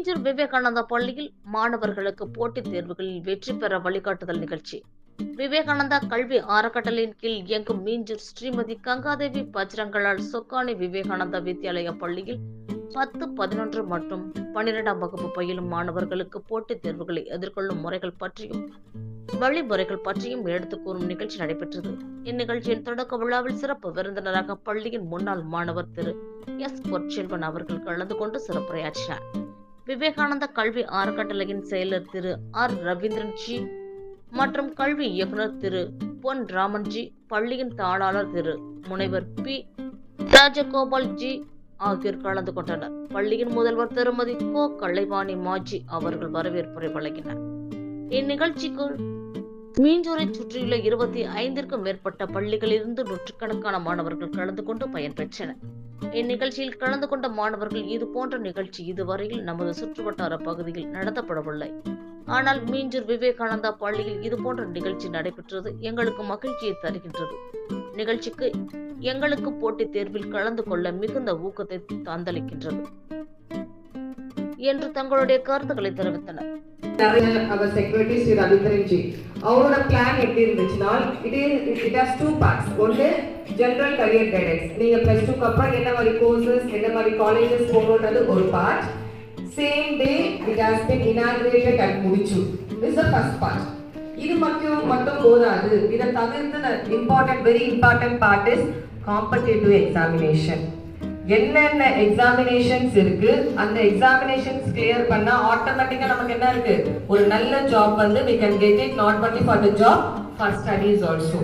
மீஞ்சூர் விவேகானந்தா பள்ளியில் மாணவர்களுக்கு போட்டித் தேர்வுகளில் வெற்றி பெற வழிகாட்டுதல் நிகழ்ச்சி. விவேகானந்தா கல்வி அறக்கட்டளையின் கீழ் இயங்கும் மீஞ்சூர் ஸ்ரீமதி கங்காதேவி பஜ்ரங்களால் சொக்கானி விவேகானந்தா வித்யாலய பள்ளியில் பத்து பதினொன்று மற்றும் பன்னிரெண்டாம் வகுப்பு பயிலும் மாணவர்களுக்கு போட்டித் தேர்வுகளை எதிர்கொள்ளும் முறைகள் பற்றியும் வழிமுறைகள் பற்றியும் எடுத்து கூறும் நிகழ்ச்சி நடைபெற்றது. இந்நிகழ்ச்சியின் தொடக்க விழாவில் சிறப்பு விருந்தினராக பள்ளியின் முன்னாள் மாணவர் திரு எஸ் பொற்செல்வன் அவர்கள் கலந்து கொண்டு சிறப்புரையாற்றினார். விவேகானந்தா கல்வி அறக்கட்டளையின் செயலர் திரு ஆர். ரவீந்திரன் ஜி மற்றும் கல்வி இயக்குனர் திரு பொன் ராமன்ஜி பள்ளியின் தாளாளர் திரு முனைவர் பி. ராஜகோபால் ஜி ஆகியோர் கலந்து கொண்டனர். பள்ளியின் முதல்வர் திருமதி கோ. கலைவாணி மாஜி அவர்கள் வரவேற்புரை வழங்கினர். இந்நிகழ்ச்சிக்கு மீஞ்சூரை சுற்றியுள்ள இருபத்தி ஐந்திற்கும் மேற்பட்ட பள்ளிகளிலிருந்து நூற்றுக்கணக்கான மாணவர்கள் கலந்து கொண்டு பயன்பெற்றனர் இந்நிகழ்ச்சியில் கலந்து கொண்ட மாணவர்கள் இது போன்ற நிகழ்ச்சி இதுவரையில் நமது சுற்றுவட்டார பகுதியில் நடத்தப்படவில்லை. ஆனால் மீஞ்சூர் விவேகானந்தா பள்ளியில் இது போன்ற நிகழ்ச்சி நடைபெற்றது எங்களுக்கு மகிழ்ச்சியை தருகின்றது. நிகழ்ச்சிக்கு எங்களுக்கு போட்டித் தேர்வில் கலந்து கொள்ள மிகுந்த ஊக்கத்தை தந்தளிக்கின்றது. என்று தங்களுடைய கருத்துக்களை தெரிவித்தனர். அவர் செக்ரட்டரி ஸ்ரீ ரவீந்திரன் ஜி அவரோட பிளான் எப்படி இருந்துச்சுன்னா it is it has two parts ஒன்று ஜென்ரல் கரியர் கைடன்ஸ் நீங்க பிளஸ் டூக்கு அப்புறம் என்ன மாதிரி கோர்சஸ் என்ன மாதிரி காலேஜஸ் போகணுன்றது ஒரு part same day it has been inaugurated at முடிச்சு. இஸ் த ஃபர்ஸ்ட் பார்ட் இது மட்டும் மட்டும் போதாது. இதை தவிர்த்து important very important part is competitive examination என்னென்ன எக்ஸாமினேஷன்ஸ் இருக்கு? அந்த எக்ஸாமினேஷன்ஸ் கிளியர் பண்ணா ஆட்டோமேட்டிக்கா நமக்கு என்ன இருக்கு? ஒரு நல்ல ஜாப் வந்து we can get it not only for the job for studies also.